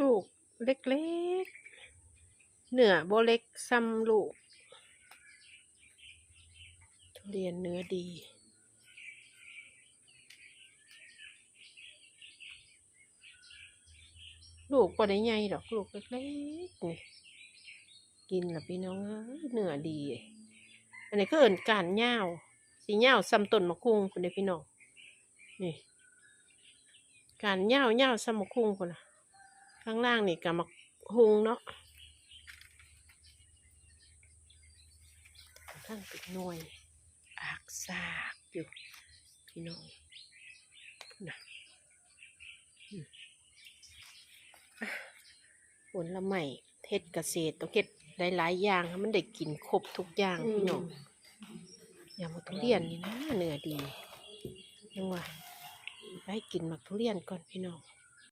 ลูกเล็กๆ เนื้อโบเล็กซ้ำลูก ทุเรียนเนื้อดี ลูกก็ได้ใหญ่ดอกลูกเล็กๆนี่กินละพี่น้องเนื้อดี อันนี้ก็เอินการเหย้าสีเหย้าซ้ำต้นมะคุงคนเดียพี่น้องนี่การเหย้าเหย้าซ้ำมะคุงคนน่ะ ข้างล่างนี่กับมะฮุงเนาะทั้งเป็นหน่วยอากซากอยู่พี่น้องนะอืมอะผลละไม่เทศเกษตรต้องเฮ็ดหลายๆอย่างให้มันได้กินครบทุกอย่างพี่น้องอย่างมักทุเรียนนี่นะเนื้อดียังว่าไปกินมักทุเรียนก่อนพี่น้อง